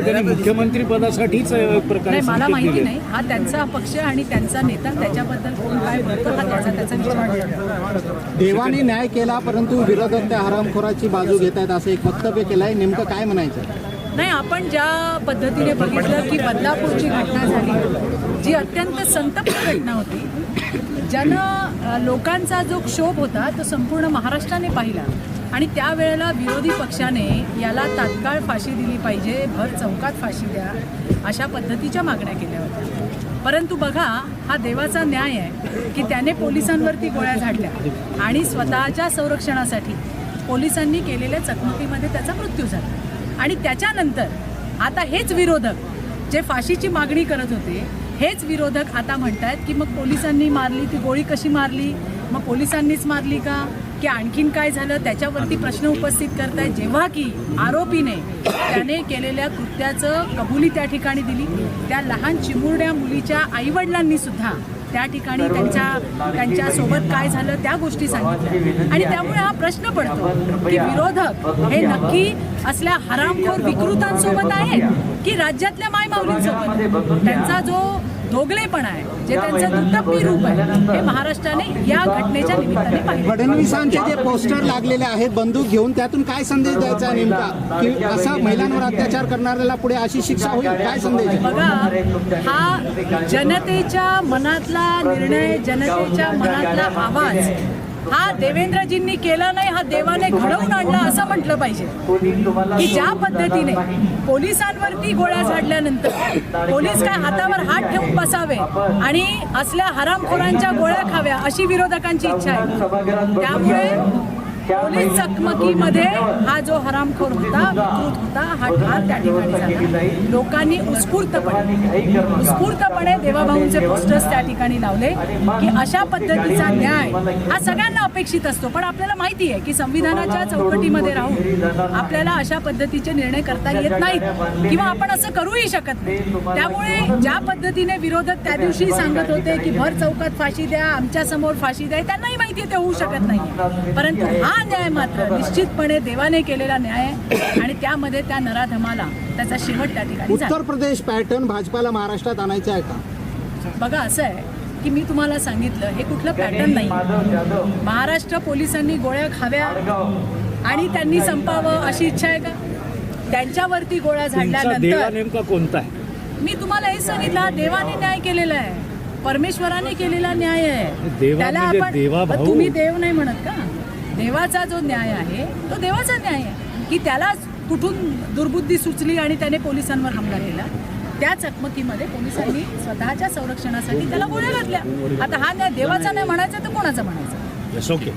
त्यांनी मुख्यमंत्री पदासाठीच प्रकारे नाही मला माहिती. नाही. हा त्यांचा पक्ष आणि त्यांचा नेता त्याच्याबद्दल कोण काय बोलतो हा त्याचा त्याचा विचार देवाने न्याय केला परंतु विरोधक त्या हरामखोराची बाजू घेत आहेत असं एक वक्तव्य केलंय. नेमकं काय म्हणायचं? नाही आपण ज्या पद्धतीने बघितलं की बदलापूरची घटना झाली जी अत्यंत संतप्त घटना होती ज्यानं लोकांचा जो क्षोभ होता तो संपूर्ण महाराष्ट्राने पाहिला. आणि त्यावेळेला विरोधी पक्षाने याला तात्काळ फाशी दिली पाहिजे भर चौकात फाशी द्या अशा पद्धतीच्या मागण्या केल्या होत्या. परंतु बघा हा देवाचा न्याय आहे की त्याने पोलिसांवरती गोळ्या झाडल्या आणि स्वतःच्या संरक्षणासाठी पोलिसांनी केलेल्या चकमकीमध्ये त्याचा मृत्यू झाला. आणि त्याच्यानंतर आता हेच विरोधक जे फाशीची मागणी करत होते हेच विरोधक आता म्हणतायत की मग पोलिसांनी मारली ती गोळी कशी मारली? मग पोलिसांनीच मारली का? की आणखीन काय झालं? त्याच्यावरती प्रश्न उपस्थित करतायत. जेव्हा की आरोपीने त्याने केलेल्या कृत्याचं कबुली त्या ठिकाणी दिली. त्या लहान चिमुरड्या मुलीच्या आईवडिलांनी सुद्धा त्या ठिकाणी त्यांच्या त्यांच्यासोबत काय झालं त्या गोष्टी सांगितल्या. आणि त्यामुळे हा प्रश्न पडतो की विरोधक हे नक्की असल्या हरामखोर विकृतांसोबत आहेत की राज्यातल्या मायमाऊलींसोबत आहेत? त्यांचा जो दोगलेपणा आहे जे त्यांचं दुटप्पी रूप आहे हे महाराष्ट्राने या घटनेच्या निमित्ताने पाहिलं फडणवीसांचे जे पोस्टर लागलेले आहेत बंदूक घेऊन त्यातून काय संदेश द्यायचा नेमका की असा महिलांवर अत्याचार करणाऱ्याला पुढे अशी शिक्षा होईल काय संदेश? बघा हा जनतेच्या मनातला निर्णय जनतेच्या मनातला आवाज हा देवेंद्रजींनी केला नाही हा देवाने घडवून आणला असं म्हटलं पाहिजे. की ज्या पद्धतीने पोलिसांवरती गोळ्या झाडल्यानंतर पोलीस काय हातावर हात ठेवून बसावे आणि असल्या हरामखोरांच्या गोळ्या खाव्या अशी विरोधकांची इच्छा आहे. त्यामुळे पोलीस चकमकीमध्ये हा जो हरामखोर होता विकृत होता हा ठार त्या ठिकाणी झाला. लोकांनी उत्स्फूर्तपणे उत्स्फूर्तपणे देवाभाऊंचे पोस्टर्स त्या ठिकाणी लावले की अशा पद्धतीचा न्याय हा सगळ्यांना अपेक्षित असतो. पण आपल्याला माहिती आहे की संविधानाच्या चौकटीमध्ये राहून आपल्याला अशा पद्धतीचे निर्णय करता येत नाहीत किंवा आपण असं करूही शकत नाही. त्यामुळे ज्या पद्धतीने विरोधक त्या दिवशी सांगत होते की भर चौकात फाशी द्या आमच्यासमोर फाशी द्या त्यांनाही माहिती ते होऊ शकत नाही परंतु हा न्याय मात्र. निश्चितपणे देवाने केलेला न्याय आहे आणि त्यामध्ये त्या नराधमाला त्याचा शेवट त्या ठिकाणी उत्तर प्रदेश पॅटर्न भाजपाला महाराष्ट्रात आणायचं आहे का? बघा असं आहे की मी तुम्हाला सांगितलं हे कुठलं पॅटर्न नाही. महाराष्ट्र पोलिसांनी गोळ्या खाव्या आणि त्यांनी संपावं अशी इच्छा आहे का? त्यांच्यावरती गोळ्या झाडल्यानंतर नेमका कोणता आहे? मी तुम्हाला हे सांगितलं हा देवाने न्याय केलेला आहे. परमेश्वराने केलेला न्याय आहे. त्याला म्हणजे आपण देवा पण भाऊ. तुम्ही देव नाही म्हणत का? देवाचा जो न्याय आहे तो देवाचा न्याय आहे. की त्याला कुठून दुर्बुद्धी सुचली आणि त्याने पोलिसांवर हमला केला त्या चकमकीमध्ये पोलिसांनी स्वतःच्या संरक्षणासाठी त्याला गोळ्या घातल्या. आता हा न्याय देवाचा नाही म्हणायचा तर कोणाचा म्हणायचा? ओके